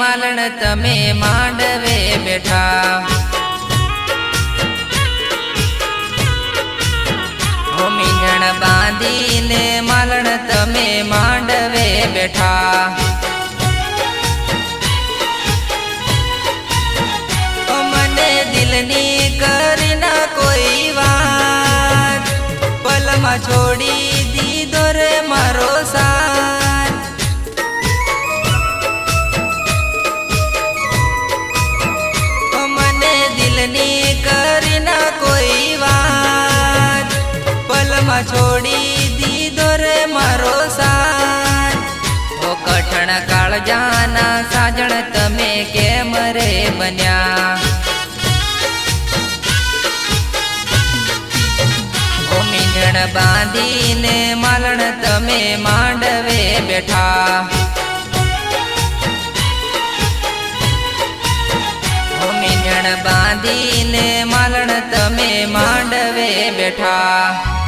માલણ તમે માંડવે બેઠા. હો મીંઢણ બાંધીને માલણ તમે માંડવે બેઠા. મને દિલની કરી ના કોઈ વાત. પલમાં છોડી કાળજાના સાજણ તમે કેમ રે બન્યા? ઓ મીંઢણ બાંધીને માલણ તમે માંડવે બેઠા. ઓ મીંઢણ બાંધીને માલણ તમે માંડવે બેઠા.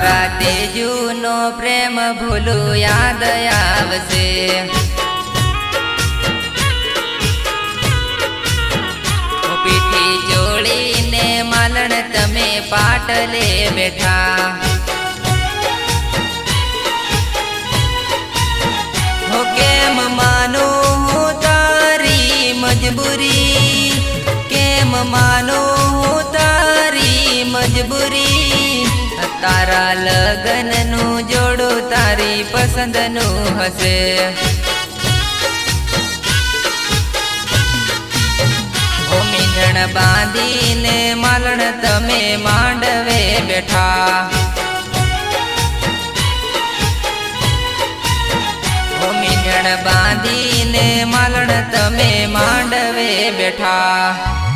તારા તેજુનો પ્રેમ ભૂલું યાદ આવશે. પીઠી જોડીને માલણ તમે પાટલે બેઠા. હો કેમ માનું હું તારી મજબૂરી? કેમ માનું હું તારી મજબૂરી? તારા લગનનું જોડું તારી પસંદનું હશે. ઓ બાંધીને માલણ તમે માંડવે બેઠા. ઓ મીંઢણ બાંધીને માલણ તમે માંડવે બેઠા.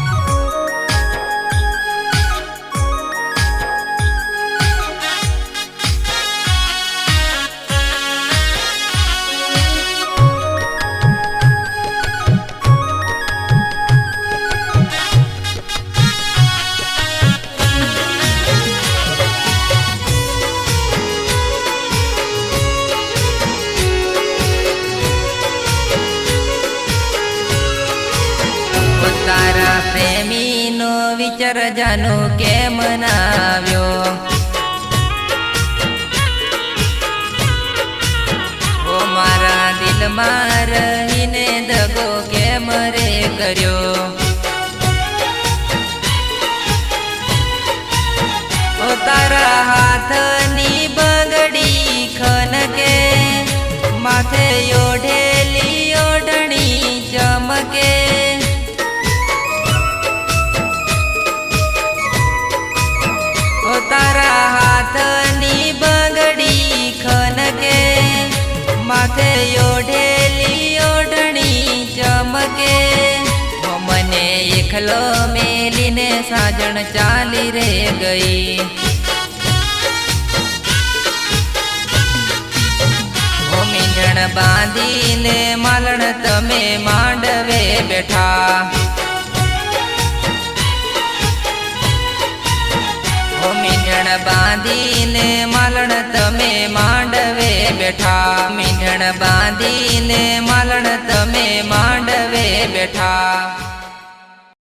વિચાર જાનો કેમ નાવ્યો? ઓ મારા દિલમાં રહીને દગો કેમ રે કર્યો? ઓ તારા હાથની બંગડી ખનકે માથે ઓઢેલી માથે ઓઢેલી ઓઢણી ચમકે. મને એકલો મેલીને સાજણ ચાલી રે ગઈ. મીંડણ બાંધીને માલણ તમે માંડવે બેઠા. મીંડણ બાંધીને બેઠા મીંઢણ બાંધીને માલણ તમે માંડવે બેઠા.